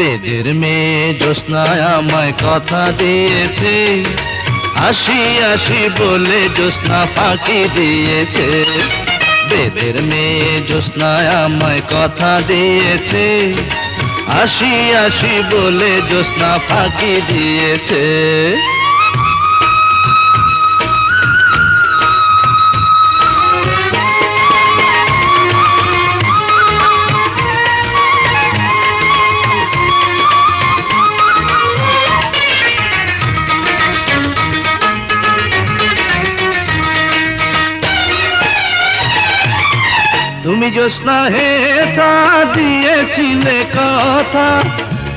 বেদের মেয়ে জ্যোৎস্নায় আমায় কথা দিয়েছে। আসি আসি বলে জ্যোৎস্না ফাঁকি দিয়েছে। বেদের মেয়ে জ্যোৎস্নায় আমায় কথা দিয়েছে। আসি আসি বলে জ্যোৎস্না ফাঁকি দিয়েছে। তুমি জ্যোৎস্না হে তা দিয়েছিলে কথা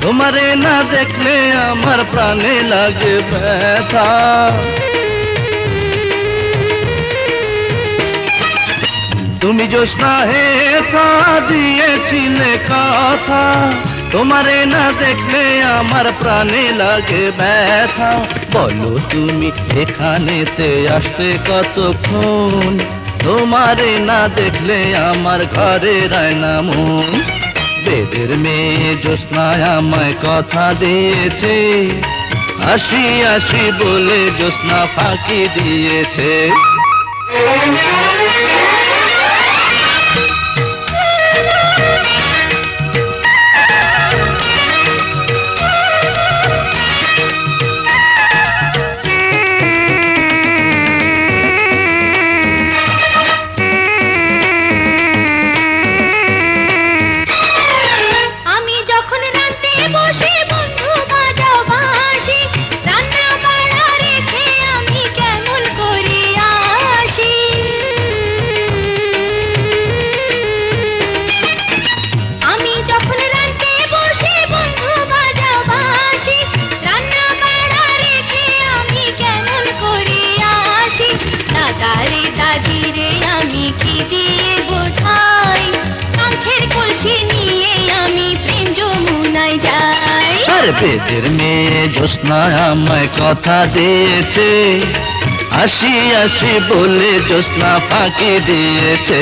তোমারে না দেখলে আমার প্রাণে লাগে ব্যথা তুমি জ্যোৎস্না হে তা দিয়েছিলে কথা তোমারে না দেখলে আমার প্রাণে লাগে ব্যথা বলো তুমি এখানেতে আসবে কতক্ষণ তোমারে না দেখলে আমার ঘরে রায় না মন। বেদের মেয়ে জ্যোৎস্নায় আমায় কথা দিয়েছে। আসি আসি বলে জ্যোৎস্না ফাঁকি দিয়েছে। আর বেদের মেয়ে জোৎস্না আমায় কথা দিয়েছে আসি আসি বলে জ্যোৎস্না ফাঁকি দিয়েছে।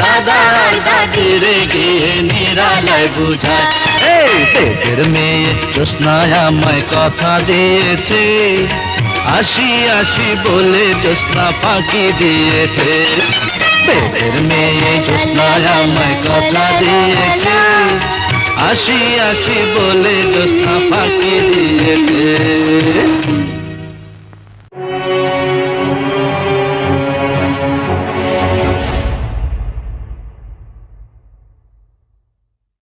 দাদা আর দাদির গিয়ে নিরালায় বুঝায় এই বেদের মেয়ে জ্যোৎস্নায় আমায় কথা দিয়েছে আসি আসি বলে জ্যোৎস্না ফাঁকি দিয়েছে বেদের মেয়ে জ্যোৎস্নায় আমায় কথা দিয়েছে আসি আসি বলে জ্যোৎস্না ফাঁকি দিয়েছে